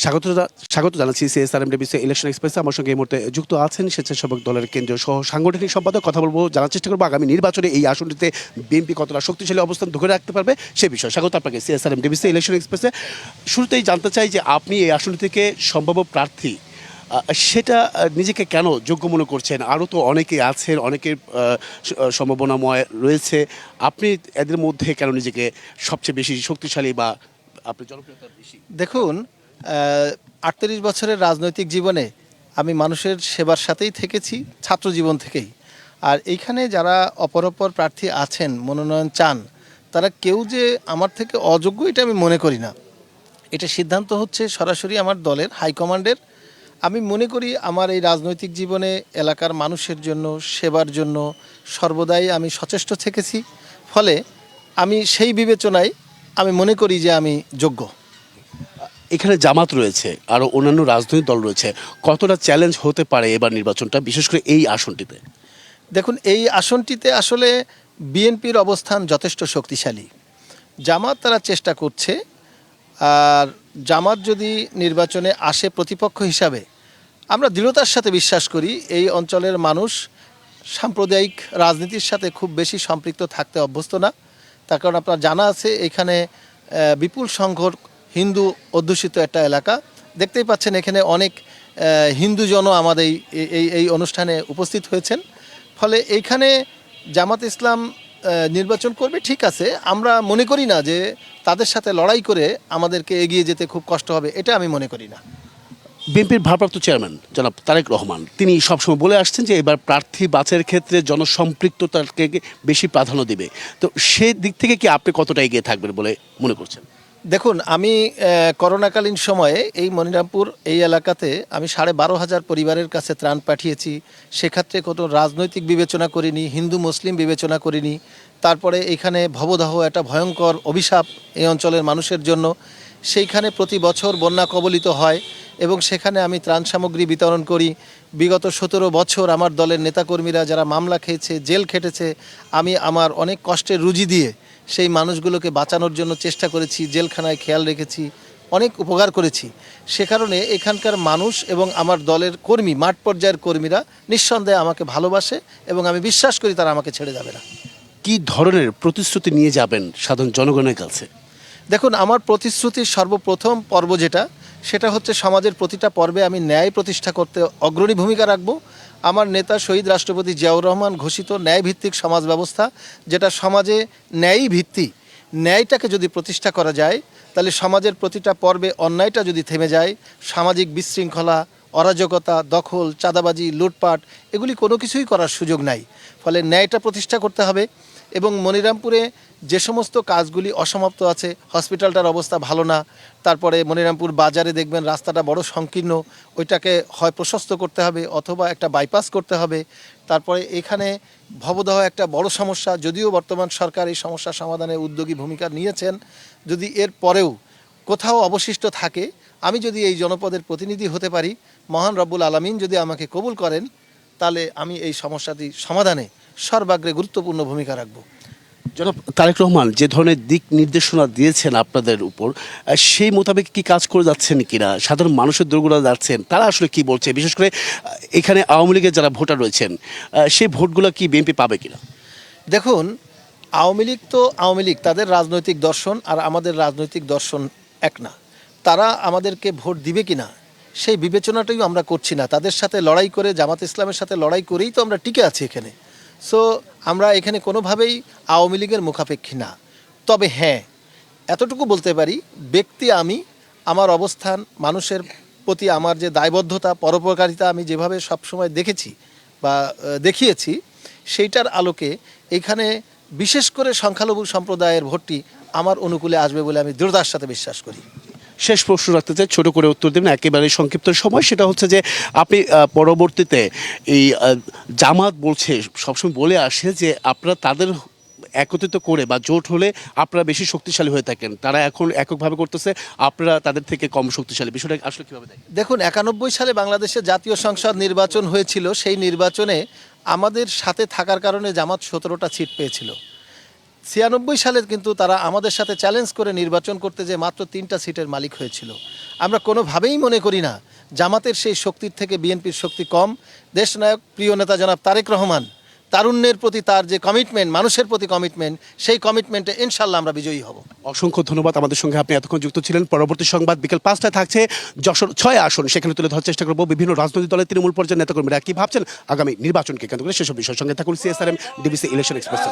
স্বাগত স্বাগত জানাচ্ছি সিএসআরএম ডিবিসি ইলেকশন এক্সপ্রেসে আমার সঙ্গে এই মুহূর্তে যুক্ত আছেন স্বেচ্ছাসেবক দলের কেন্দ্রীয় সহ সাংগঠনিক সম্পাদক। কথা বলব, জানার চেষ্টা করব আগামী নির্বাচনে এই আসনটিতে বিএনপি কতটা শক্তিশালী অবস্থান ধরে রাখতে পারবে সে বিষয়ে। স্বাগত আপনাকে সিএসআরএম ডিবিসি ইলেকশন এক্সপ্রেসে শুরুতেই জানতে চাই যে আপনি এই আসনটি থেকে সম্ভাব্য প্রার্থী সেটা নিজেকে কেন যোগ্য মনে করছেন? আরও তো অনেকে আছেন অনেকের সম্ভাবনাময় রয়েছে। আপনি এদের মধ্যে কেন নিজেকে সবচেয়ে বেশি শক্তিশালী বা আপনি জনপ্রিয়তা বেশি? দেখুন আটত্রিশ বছরের রাজনৈতিক জীবনে আমি মানুষের সেবার সাথেই থেকেছি, ছাত্র জীবন থেকেই। আর এইখানে যারা অপরপর প্রার্থী আছেন, মনোনয়ন চান, তারা কেউ যে আমার থেকে অযোগ্য এটা আমি মনে করি না। এটা সিদ্ধান্ত হচ্ছে সরাসরি আমার দলের হাইকমান্ডের। আমি মনে করি আমার এই রাজনৈতিক জীবনে এলাকার মানুষের জন্য, সেবার জন্য সর্বদাই আমি সচেষ্ট থেকেছি। ফলে আমি সেই বিবেচনায় আমি মনে করি যে আমি যোগ্য। এখানে জামাত রয়েছে আরও অন্যান্য রাজনৈতিক দল রয়েছে। কতটা চ্যালেঞ্জ হতে পারে এবার নির্বাচনটা, বিশেষ করে এই আসনটিতে? দেখুন, এই আসনটিতে আসলে বিএনপির অবস্থান যথেষ্ট শক্তিশালী। জামাত তারা চেষ্টা করছে, আর জামাত যদি নির্বাচনে আসে প্রতিপক্ষ হিসাবে, আমরা দৃঢ়তার সাথে বিশ্বাস করি, এই অঞ্চলের মানুষ সাম্প্রদায়িক রাজনীতির সাথে খুব বেশি সম্পৃক্ত থাকতে অভ্যস্ত না। তার কারণ আপনার জানা আছে, এখানে বিপুল সংখ্যক হিন্দু অধ্যুষিত একটা এলাকা। দেখতেই পাচ্ছেন এখানে অনেক হিন্দুজনও আমাদের এই এই অনুষ্ঠানে উপস্থিত হয়েছেন। ফলে এইখানে জামাত ইসলাম নির্বাচন করবে ঠিক আছে। আমরা মনে করি না যে তাদের সাথে লড়াই করে আমাদেরকে এগিয়ে যেতে খুব কষ্ট হবে, এটা আমি মনে করি না। বিএনপির ভারপ্রাপ্ত চেয়ারম্যান জনাব তারেক রহমান, তিনি সবসময় বলে আসছেন যে এবার প্রার্থী বাছাইয়ের ক্ষেত্রে জনসম্পৃক্ততাকে বেশি প্রাধান্য দিবে। তো সে দিক থেকে কি আপনি কতটা এগিয়ে থাকবেন বলে মনে করছেন? দেখুন, আমি করোনাকালীন সময়ে এই মনিরামপুর এই এলাকাতে আমি সাড়ে বারো হাজার পরিবারের কাছে ত্রাণ পাঠিয়েছি। সেক্ষেত্রে কোনো রাজনৈতিক বিবেচনা করিনি, হিন্দু, মুসলিম বিবেচনা করিনি। তারপরে এখানে ভবদাহ, একটা ভয়ঙ্কর অভিশাপ এই অঞ্চলের মানুষের জন্য। সেইখানে প্রতি বছর বন্যা কবলিত হয় এবং সেখানে আমি ত্রাণ সামগ্রী বিতরণ করি। বিগত সতেরো বছর আমার দলের নেতাকর্মীরা যারা মামলা খেয়েছে, জেল খেটেছে, আমি আমার অনেক কষ্টের রুজি দিয়ে সেই মানুষগুলোকে বাঁচানোর জন্য চেষ্টা করেছি জেলখানায় খেয়াল রেখেছি অনেক উপকার করেছি। সে কারণে এখানকার মানুষ এবং আমার দলের কর্মী মাঠ পর্যায়ের কর্মীরা নিঃসন্দেহে আমাকে ভালোবাসে এবং আমি বিশ্বাস করি তারা আমাকে ছেড়ে যাবে না। কি ধরনের প্রতিশ্রুতি নিয়ে যাবেন সাধারণ জনগণের কাছে? দেখুন আমার প্রতিশ্রুতির সর্বপ্রথম পর্ব যেটা সেটা হচ্ছে সমাজের প্রতিটা পর্বে আমি ন্যায় প্রতিষ্ঠা করতে অগ্রণী ভূমিকা রাখব আমার নেতা শহীদ রাষ্ট্রপতি জিয়াউর রহমান ঘোষিত ন্যায়ভিত্তিক সমাজ ব্যবস্থা, যেটা সমাজে ন্যায়ই ভিত্তি, ন্যায়টাকে যদি প্রতিষ্ঠা করা যায়, তাহলে সমাজের প্রতিটা পর্বে অন্যায়টা যদি থেমে যায়, সামাজিক বিশৃঙ্খলা, অরাজকতা, দখল, চাঁদাবাজি, লুটপাট, এগুলি কোনো কিছুই করার সুযোগ নাই। ফলে ন্যায়টা প্রতিষ্ঠা করতে হবে। এবং মনিরামপুরে যে সমস্ত কাজগুলি অসমাপ্ত আছে, হসপিটালটার অবস্থা ভালো না, তারপরে মনিরামপুর বাজারে দেখবেন রাস্তাটা বড় সংকীর্ণ, ওইটাকে হয় প্রশস্ত করতে হবে অথবা একটা বাইপাস করতে হবে। তারপরে এখানে ভবদহ একটা বড় সমস্যা, যদিও বর্তমান সরকার এই সমস্যা সমাধানে উদ্যোগী ভূমিকা নিয়েছেন, যদি এর পরেও কোথাও অবশিষ্ট থাকে, আমি যদি এই জনপদের প্রতিনিধি হতে পারি, মহান রব্বুল আলমিন যদি আমাকে কবুল করেন, তাহলে আমি এই সমস্যাটি সমাধানে সর্বাগ্রে গুরুত্বপূর্ণ ভূমিকা রাখব। জনাব তারেক রহমান যে ধরনের দিক নির্দেশনা দিয়েছেন আপনাদের উপর সেই মোতাবেক কি কাজ করে যাচ্ছেন কিনা সাধারণ মানুষের দুর্গুলা যাচ্ছেন তারা আসলে কি বলছে? বিশেষ করে এখানে আওয়ামী লীগের যারা ভোটার রয়েছেন সেই ভোটগুলো কি বিএনপি পাবে কিনা? দেখুন আওয়ামী লীগ তো আওয়ামী লীগ তাদের রাজনৈতিক দর্শন আর আমাদের রাজনৈতিক দর্শন এক না। তারা আমাদেরকে ভোট দিবে কিনা সেই বিবেচনাটাই আমরা করছি না। তাদের সাথে লড়াই করে জামাত ইসলামের সাথে লড়াই করেই তো আমরা টিকে আছি এখানে। সো আমরা এখানে কোনোভাবেই আওয়ামী লীগের মুখাপেক্ষী না। তবে হ্যাঁ এতটুকু বলতে পারি, ব্যক্তি আমি, আমার অবস্থান, মানুষের প্রতি আমার যে দায়বদ্ধতা, পরোপকারিতা আমি যেভাবে সবসময় দেখেছি বা দেখিয়েছি, সেইটার আলোকে এখানে বিশেষ করে সংখ্যালঘু সম্প্রদায়ের ভোটটি আমার অনুকূলে আসবে বলে আমি দৃঢ়তার সাথে বিশ্বাস করি। শেষ প্রশ্ন রাখতে চাই, ছোট করে উত্তর দেবেন, একেবারে সংক্ষিপ্ত সময়। সেটা হচ্ছে যে, আপনি পরবর্তীতে এই জামাত বলছে, সবসময় বলে আসে যে, আপনারা তাদের একত্রিত করে বা জোট হলে আপনারা বেশি শক্তিশালী হয়ে থাকেন। তারা এখন এককভাবে করতেছে, আপনারা তাদের থেকে কম শক্তিশালী। বিষয়টা আসলে কীভাবে দেখেন? দেখুন, একানব্বই সালে বাংলাদেশে জাতীয় সংসদ নির্বাচন হয়েছিল। সেই নির্বাচনে আমাদের সাথে থাকার কারণে জামাত সতেরোটা সিট পেয়েছিল। ছিয়ানব্বই সালে কিন্তু তারা আমাদের সাথে চ্যালেঞ্জ করে নির্বাচন করতে যে মাত্র তিনটা সিটের মালিক হয়েছিল। আমরা কোনোভাবেই মনে করি না, জামাতের সেই শক্তির থেকে বিএনপির শক্তি কম। দেশনায়ক প্রিয় নেতা জনাব তারেক রহমান তারুণ্যের প্রতি তার যে কমিটমেন্ট মানুষের প্রতি কমিটমেন্ট সেই কমিটমেন্টে ইনশাল্লাহ আমরা বিজয়ী হব। অসংখ্য ধন্যবাদ আমাদের সঙ্গে। আপনি এতক্ষণ যুক্ত ছিলেন। পরবর্তী সংবাদ বিকেল পাঁচটায় থাকছে যশোর ছয় আসন। সেখানে তুলে ধরার চেষ্টা করব বিভিন্ন রাজনৈতিক দলের তৃণমূল পর্যায়ের নেতাকর্মীরা। কি ভাবছেন? আগামী নির্বাচনকে কেন্দ্র করে সেসব বিষয়ের সঙ্গে থাকুন সিএসআরএম ডিবিসি ইলেকশন এক্সপ্রেস।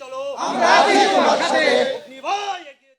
চলো